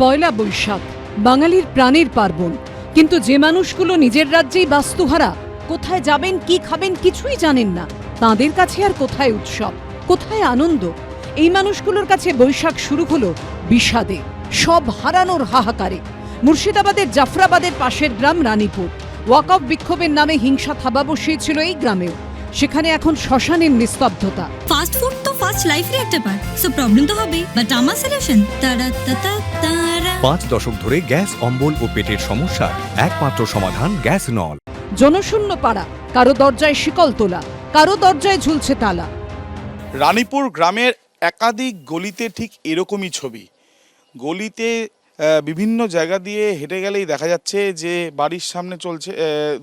পয়লা বৈশাখ, বাঙালির প্রাণের পার্বণ। কিন্তু যে মানুষগুলো নিজের রাজ্যেই বাস্তুহারা, কোথায় যাবেন, কি খাবেন কিছুই জানেন না। তাদের কাছে আর কোথায় উৎসব, কোথায় আনন্দ? এই মানুষগুলোর কাছে বৈশাখ শুরু হলো বিষাদে, সব হারানোর হাহাকারে। মুর্শিদাবাদের জাফরাবাদের পাশের গ্রাম রানীপুর। ওয়াকফ বিক্ষোভের নামে হিংসা থাবা বসিয়েছিল এই গ্রামেও। সেখানে এখন শ্মশানের নিস্তব্ধতা। ফাস্ট ফুড তো ফাস্ট লাইফের একটা পার্ট সো প্রবলেম তো হবেই। বাট আমার সলিউশন তারা তারা পাঁচ দশক ধরে গ্যাস অম্বল ও পেটের সমস্যা একমাত্র সমাধান গ্যাস নল। জনশূন্য পাড়া কারও দরজায় শিকল তোলা কারও দরজায় ঝুলছে তালা। রানীপুর গ্রামের একাধিক গলিতে ঠিক এরকমই ছবি। গলিতে বিভিন্ন জায়গা দিয়ে হেঁটে গেলেই দেখা যাচ্ছে যে বাড়ির সামনে চলছে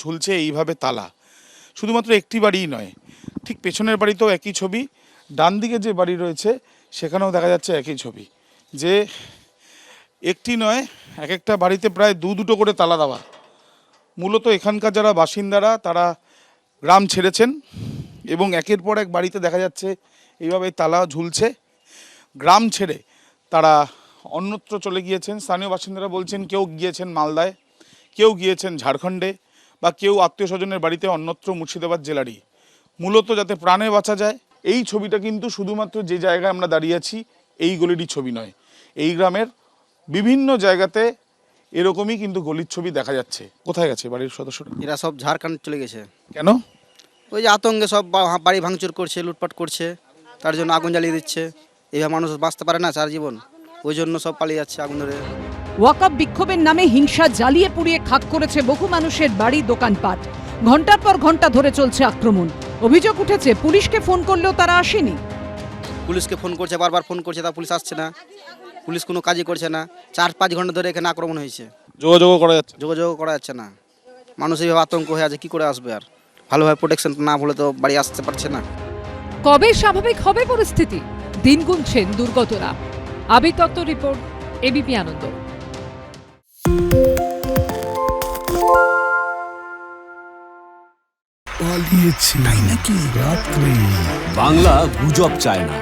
ঝুলছে এইভাবে তালা। শুধুমাত্র একটি বাড়িই নয় ঠিক পেছনের বাড়িতেও একই ছবি ডান দিকে যে বাড়ি রয়েছে সেখানেও দেখা যাচ্ছে একই ছবি। যে একটি নয়, এক একটা বাড়িতে প্রায় দু দুটো করে তালা দেওয়া। মূলত এখানকার যারা বাসিন্দারা, তারা গ্রাম ছেড়েছেন এবং একের পর এক বাড়িতে দেখা যাচ্ছে এইভাবে তালা ঝুলছে। গ্রাম ছেড়ে তারা অন্যত্র চলে গিয়েছেন। স্থানীয় বাসিন্দারা বলছেন, কেউ গিয়েছেন মালদায়, কেউ গিয়েছেন ঝাড়খণ্ডে বা কেউ আত্মীয় স্বজনের বাড়িতে অন্যত্র মুর্শিদাবাদ জেলারই। মূলত যাতে প্রাণে বাঁচা যায়, এই ছবিটা কিন্তু শুধুমাত্র যে জায়গায় আমরা দাঁড়িয়ে আছি, এই গলিরই ছবি নয়। এই গ্রামের বিভিন্ন জায়গাতে এরকমই কিন্তু গলির ছবি দেখা যাচ্ছে। কোথায় গেছে বাড়ির সদস্যরা? এরা সব ঝাড়খণ্ড চলে গেছে। কেন? ওই যে আতঙ্কে সব বা- বাড়ি ভাঙচুর করছে লুটপাট করছে তার জন্য আগুন জ্বালিয়ে দিচ্ছে। এইভাবে মানুষ বাঁচতে পারে না সারা জীবন। ওই জন্য সব পালিয়ে যাচ্ছে আগুন ধরে। ওয়াকফ বিক্ষোভের নামে হিংসা জ্বালিয়ে পুড়িয়ে খাক করেছে বহু মানুষের বাড়ি দোকানপাট। ঘণ্টার পর ঘণ্টা ধরে চলছে আক্রমণ। অভিযোগ উঠেছে পুলিশকে ফোন করলেও তারা আসেনি। পুলিশকে ফোন করছে বারবার ফোন করছে তা পুলিশ আসছে না। পুলিশ কোনো কাজই করছে না। চার পাঁচ ঘণ্টা ধরে এখানে আক্রমণ হয়েছে। যোগাযোগ করা যাচ্ছে। যোগাযোগ করা যাচ্ছে না। মানুষ এইভাবে আতঙ্ক হয়ে আছে কী করে আসবে আর? ভালোভাবে প্রোটেকশন না হলে তো বাড়ি আসতে পারছে না। কবে স্বাভাবিক হবে পরিস্থিতি? দিন গুনছেন দুর্গতরা। আবি তত্ত্ব রিপোর্ট এবিপি আনন্দ। পালিয়েছে তাই নাকি রাত্রে বাংলা গুজব চায় না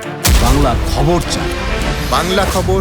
বাংলা খবর চায়। বাংলা খবর